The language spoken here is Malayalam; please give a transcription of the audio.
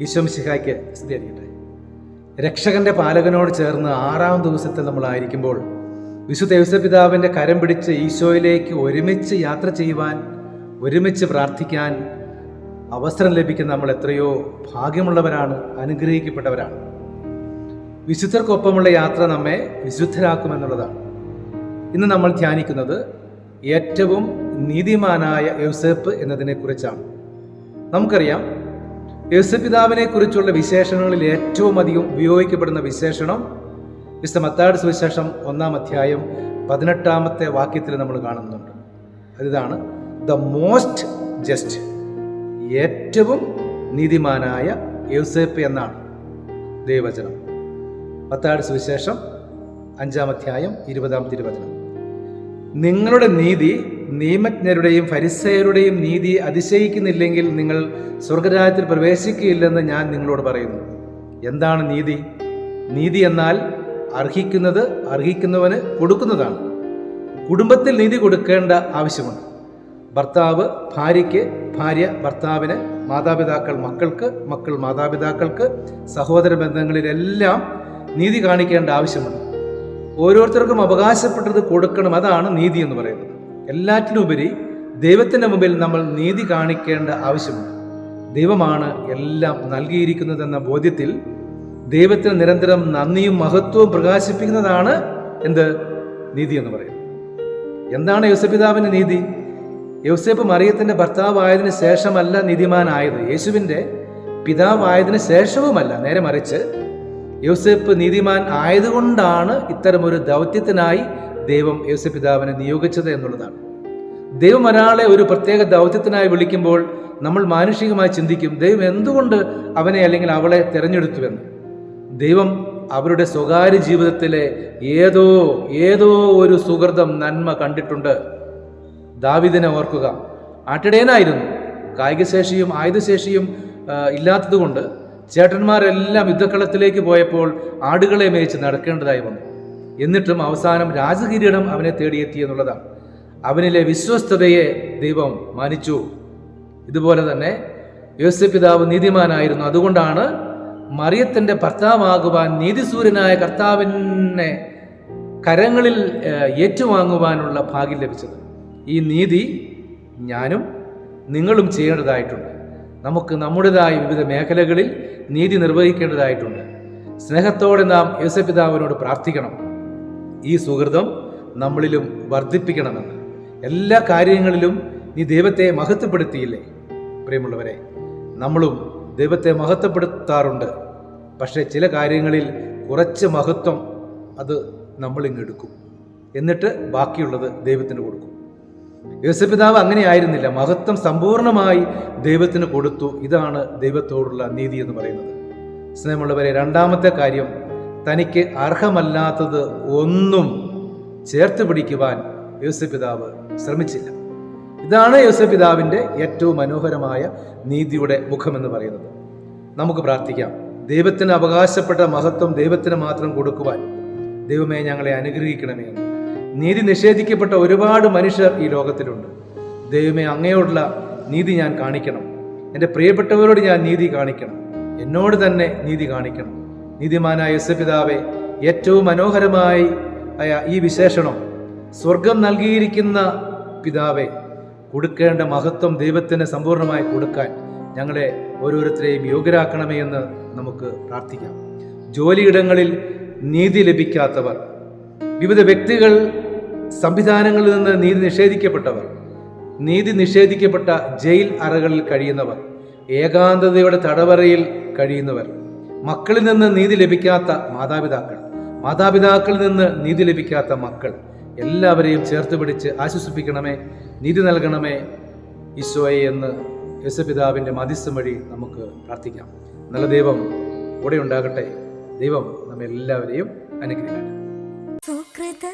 ഈശ്വംശിഹായ്ക്ക് അറിയട്ടെ. രക്ഷകന്റെ പാലകനോട് ചേർന്ന് ആറാം ദിവസത്തിൽ നമ്മളായിരിക്കുമ്പോൾ വിശുദ്ധ യൗസപിതാവിന്റെ കരം പിടിച്ച് ഈശോയിലേക്ക് ഒരുമിച്ച് യാത്ര ചെയ്യുവാൻ ഒരുമിച്ച് പ്രാർത്ഥിക്കാൻ അവസരം ലഭിക്കുന്ന നമ്മൾ എത്രയോ ഭാഗ്യമുള്ളവരാണ് അനുഗ്രഹിക്കപ്പെട്ടവരാണ്. വിശുദ്ധർക്കൊപ്പമുള്ള യാത്ര നമ്മെ വിശുദ്ധരാക്കുമെന്നുള്ളതാണ്. ഇന്ന് നമ്മൾ ധ്യാനിക്കുന്നത് ഏറ്റവും നീതിമാനായ യൗസേപ്പ് എന്നതിനെക്കുറിച്ചാണ്. നമുക്കറിയാം യൗസപിതാവിനെ കുറിച്ചുള്ള വിശേഷണങ്ങളിൽ ഏറ്റവും അധികം ഉപയോഗിക്കപ്പെടുന്ന വിശേഷണം വിശുദ്ധ മത്താട് സുവിശേഷം ഒന്നാം അധ്യായം പതിനെട്ടാമത്തെ വാക്യത്തിൽ നമ്മൾ കാണുന്നുണ്ട്. അതിതാണ് ദ മോസ്റ്റ് ജസ്റ്റ് ഏറ്റവും നീതിമാനായ യൂസേപ്പ് എന്നാണ് ദൈവചനം പത്താട് സുവിശേഷം അഞ്ചാം അധ്യായം ഇരുപതാം തിരുവചനം. നിങ്ങളുടെ നീതി നിയമജ്ഞരുടെയും ഫരിസയരുടെയും നീതി അതിശയിക്കുന്നില്ലെങ്കിൽ നിങ്ങൾ സ്വർഗരാജ്യത്തിൽ പ്രവേശിക്കുകയില്ലെന്ന് ഞാൻ നിങ്ങളോട് പറയുന്നു. എന്താണ് നീതി? നീതി എന്നാൽ അർഹിക്കുന്നത് അർഹിക്കുന്നവന് കൊടുക്കുന്നതാണ്. കുടുംബത്തിൽ നീതി കൊടുക്കേണ്ട ആവശ്യമുണ്ട്. ഭർത്താവ് ഭാര്യയ്ക്ക് ഭാര്യ ഭർത്താവിന് മാതാപിതാക്കൾ മക്കൾക്ക് മക്കൾ മാതാപിതാക്കൾക്ക് സഹോദര ബന്ധങ്ങളിലെല്ലാം നീതി കാണിക്കേണ്ട ആവശ്യമുണ്ട്. ഓരോരുത്തർക്കും അവകാശപ്പെട്ടത് കൊടുക്കണം അതാണ് നീതി എന്ന് പറയുന്നത്. എല്ലാറ്റിനുപരി ദൈവത്തിന്റെ മുമ്പിൽ നമ്മൾ നീതി കാണിക്കേണ്ട ആവശ്യമുണ്ട്. ദൈവമാണ് എല്ലാം നൽകിയിരിക്കുന്നതെന്ന ബോധ്യത്തിൽ ദൈവത്തിന് നിരന്തരം നന്ദിയും മഹത്വവും പ്രകാശിപ്പിക്കുന്നതാണ് എന്ത്? നീതി എന്ന് പറയുന്നത്. എന്താണ് യോസപിതാവിന്റെ നീതി? യോസേപ്പ് മറിയത്തിന്റെ ഭർത്താവായതിന് ശേഷമല്ല നീതിമാനായത്. യേശുവിന്റെ പിതാവായതിന് ശേഷവുമല്ല. നേരെ മറിച്ച് യോസേപ്പ് നീതിമാൻ ആയതുകൊണ്ടാണ് ഇത്തരമൊരു ദൗത്യത്തിനായി ദൈവം യേശു പിതാവിനെ നിയോഗിച്ചത് എന്നുള്ളതാണ്. ദൈവം ഒരാളെ ഒരു പ്രത്യേക ദൗത്യത്തിനായി വിളിക്കുമ്പോൾ നമ്മൾ മാനുഷികമായി ചിന്തിക്കും ദൈവം എന്തുകൊണ്ട് അവനെ അല്ലെങ്കിൽ അവളെ തിരഞ്ഞെടുത്തുവെന്ന് ദൈവം അവരുടെ സ്വകാര്യ ജീവിതത്തിലെ ഏതോ ഏതോ ഒരു സുഹൃതം നന്മ കണ്ടിട്ടുണ്ട്. ദാവിദിനെ ഓർക്കുക. ആട്ടിടയനായിരുന്നു. കായികശേഷിയും ആയുധശേഷിയും ഇല്ലാത്തതുകൊണ്ട് ചേട്ടന്മാരെല്ലാം യുദ്ധക്കളത്തിലേക്ക് പോയപ്പോൾ ആടുകളെ മേയിച്ച് നടക്കേണ്ടതായി വന്നു. എന്നിട്ടും അവസാനം രാജകിരീടം അവനെ തേടിയെത്തി എന്നുള്ളതാണ് അവനിലെ വിശ്വസ്തതയെ ദൈവം മാനിച്ചു. ഇതുപോലെ തന്നെ യോസഫ് പിതാവ് നീതിമാനായിരുന്നു. അതുകൊണ്ടാണ് മറിയത്തിന്റെ ഭർത്താവാകുവാൻ നീതിസൂര്യനായ കർത്താവിനെ കരങ്ങളിൽ ഏറ്റുവാങ്ങുവാനുള്ള ഭാഗ്യം ലഭിച്ചത്. ഈ നീതി ഞാനും നിങ്ങളും ചെയ്യേണ്ടതായിട്ടുണ്ട്. നമുക്ക് നമ്മുടേതായ വിവിധ മേഖലകളിൽ നീതി നിർവഹിക്കേണ്ടതായിട്ടുണ്ട്. സ്നേഹത്തോടെ നാം യേശുപിതാവിനോട് പ്രാർത്ഥിക്കണം. ഈ സുഹൃതം നമ്മളിലും വർദ്ധിപ്പിക്കണമെന്ന്. എല്ലാ കാര്യങ്ങളിലും നീ ദൈവത്തെ മഹത്വപ്പെടുത്തിയില്ലേ? പ്രിയമുള്ളവരെ നമ്മളും ദൈവത്തെ മഹത്വപ്പെടുത്താറുണ്ട്. പക്ഷേ ചില കാര്യങ്ങളിൽ കുറച്ച് മഹത്വം അത് നമ്മളിങ്ങെടുക്കും എന്നിട്ട് ബാക്കിയുള്ളത് ദൈവത്തിന് കൊടുക്കും. യോസപിതാവ് അങ്ങനെയായിരുന്നില്ല മഹത്വം സമ്പൂർണമായി ദൈവത്തിന് കൊടുത്തു. ഇതാണ് ദൈവത്തോടുള്ള നീതി എന്ന് പറയുന്നത്. സ്നേഹമുള്ളവരെ രണ്ടാമത്തെ കാര്യം തനിക്ക് അർഹമല്ലാത്തത് ഒന്നും ചേർത്ത് പിടിക്കുവാൻ യോസപിതാവ് ശ്രമിച്ചില്ല. ഇതാണ് യോസപിതാവിന്റെ ഏറ്റവും മനോഹരമായ നീതിയുടെ മുഖമെന്ന് പറയുന്നത്. നമുക്ക് പ്രാർത്ഥിക്കാം. ദൈവത്തിന് അവകാശപ്പെട്ട മഹത്വം ദൈവത്തിന് മാത്രം കൊടുക്കുവാൻ ദൈവമേ ഞങ്ങളെ അനുഗ്രഹിക്കണമേ എന്ന്. നീതി നിഷേധിക്കപ്പെട്ട ഒരുപാട് മനുഷ്യർ ഈ ലോകത്തിലുണ്ട്. ദൈവമേ അങ്ങയോടുള്ള നീതി ഞാൻ കാണിക്കണം. എന്റെ പ്രിയപ്പെട്ടവരോട് ഞാൻ നീതി കാണിക്കണം. എന്നോട് തന്നെ നീതി കാണിക്കണം. നീതിമാനായ യസപിതാവെ ഏറ്റവും മനോഹരമായി ആയ ഈ വിശേഷണം സ്വർഗം നൽകിയിരിക്കുന്ന പിതാവെ കൊടുക്കേണ്ട മഹത്വം ദൈവത്തിന് സമ്പൂർണമായി കൊടുക്കാൻ ഞങ്ങളെ ഓരോരുത്തരെയും യോഗ്യരാക്കണമേ എന്ന് നമുക്ക് പ്രാർത്ഥിക്കാം. ജോലിയിടങ്ങളിൽ നീതി ലഭിക്കാത്തവർ വിവിധ വ്യക്തികൾ സംവിധാനങ്ങളിൽ നിന്ന് നീതി നിഷേധിക്കപ്പെട്ടവർ നീതി നിഷേധിക്കപ്പെട്ട ജയിൽ അറകളിൽ കഴിയുന്നവർ ഏകാന്തതയുടെ തടവറയിൽ കഴിയുന്നവർ മക്കളിൽ നിന്ന് നീതി ലഭിക്കാത്ത മാതാപിതാക്കൾ മാതാപിതാക്കളിൽ നിന്ന് നീതി ലഭിക്കാത്ത മക്കൾ എല്ലാവരെയും ചേർത്ത് പിടിച്ച് ആശ്വസിപ്പിക്കണമേ നീതി നൽകണമേ ഈശോയെ എന്ന് യേശുപിതാവിന്റെ മധ്യസ്ഥം വഴി നമുക്ക് പ്രാർത്ഥിക്കാം. നല്ല ദൈവം കൂടെ ഉണ്ടാകട്ടെ. ദൈവം നമ്മെ എല്ലാവരെയും അനുഗ്രഹിക്കട്ടെ. സുകൃത